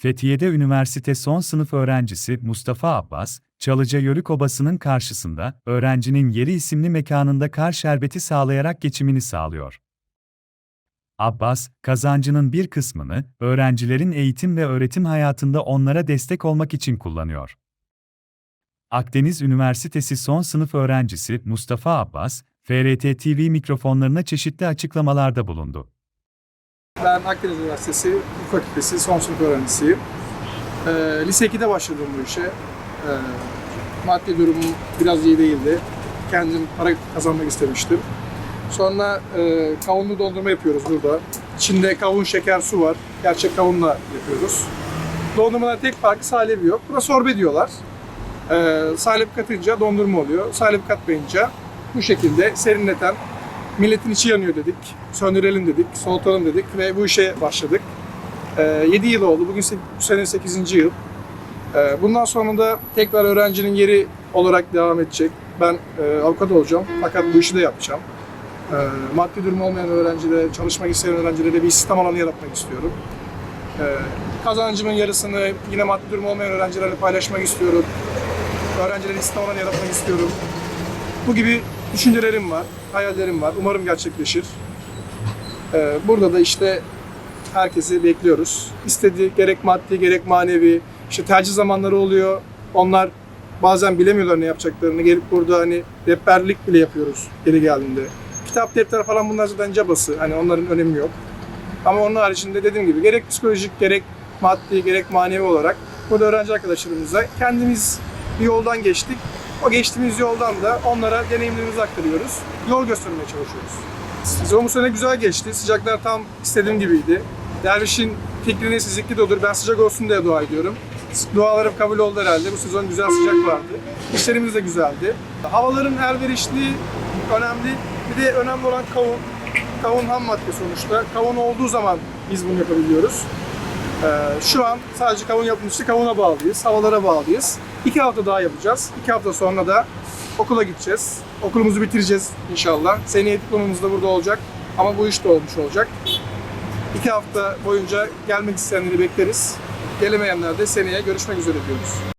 Fethiye'de üniversite son sınıf öğrencisi Mustafa Abbas, Çalıca Yörük Obası'nın karşısında, öğrencinin yeri isimli mekanında kar şerbeti sağlayarak geçimini sağlıyor. Abbas, kazancının bir kısmını, öğrencilerin eğitim ve öğretim hayatında onlara destek olmak için kullanıyor. Akdeniz Üniversitesi son sınıf öğrencisi Mustafa Abbas, FRT TV mikrofonlarına çeşitli açıklamalarda bulundu. Ben Akdeniz Üniversitesi Hukuk Fakültesi son sınıf öğrencisiyim. Ee, lise 2'de başladım bu işe. Ee, maddi durumum biraz iyi değildi. Kendim para kazanmak istemiştim. Sonra e, kavunlu dondurma yapıyoruz burada. İçinde kavun, şeker, su var. Gerçek kavunla yapıyoruz. Dondurmaların tek farkı salebi yok. Buna sorbe diyorlar. Ee, salep katınca dondurma oluyor. Salep katmayınca bu şekilde serinleten Milletin içi yanıyor dedik. Söndürelim dedik, soğutalım dedik ve bu işe başladık. 7 yıl oldu. Bugün bu sene 8. yıl. Ee, Bundan sonra da tekrar öğrencinin yeri olarak devam edecek. Ben e, avukat olacağım fakat bu işi de yapacağım. Ee, Maddi durum olmayan öğrencilere, çalışmak isteyen öğrencilere bir istihdam alanı yaratmak istiyorum. Ee, Kazancımın yarısını yine maddi durum olmayan öğrencilerle paylaşmak istiyorum. Öğrencilere istihdam alanı yaratmak istiyorum. Bu gibi düşüncelerim var, hayallerim var. Umarım gerçekleşir. Ee, burada da işte herkesi bekliyoruz. İstediği gerek maddi gerek manevi işte tercih zamanları oluyor. Onlar bazen bilemiyorlar ne yapacaklarını. Gelip burada hani rehberlik bile yapıyoruz geri geldiğinde. Kitap, defter falan bunlar zaten cabası. Hani onların önemi yok. Ama onun haricinde dediğim gibi gerek psikolojik gerek maddi gerek manevi olarak burada öğrenci arkadaşlarımıza kendimiz bir yoldan geçtik. O geçtiğimiz yoldan da onlara deneyimlerimizi aktarıyoruz. Yol göstermeye çalışıyoruz. Sezon bu sene güzel geçti. Sıcaklar tam istediğim gibiydi. Dervişin fikrini sizlikli de olur. Ben sıcak olsun diye dua ediyorum. Dualarım kabul oldu herhalde. Bu sezon güzel sıcak vardı. İşlerimiz de güzeldi. Havaların elverişli, önemli. Bir de önemli olan kavun. Kavun ham madde sonuçta. Kavun olduğu zaman biz bunu yapabiliyoruz. Ee, şu an sadece kavun yapımcısı kavuna bağlıyız, havalara bağlıyız. İki hafta daha yapacağız. İki hafta sonra da okula gideceğiz. Okulumuzu bitireceğiz inşallah. Seneye diplomamız da burada olacak. Ama bu iş de olmuş olacak. İki hafta boyunca gelmek isteyenleri bekleriz. Gelemeyenler de seneye görüşmek üzere diyoruz.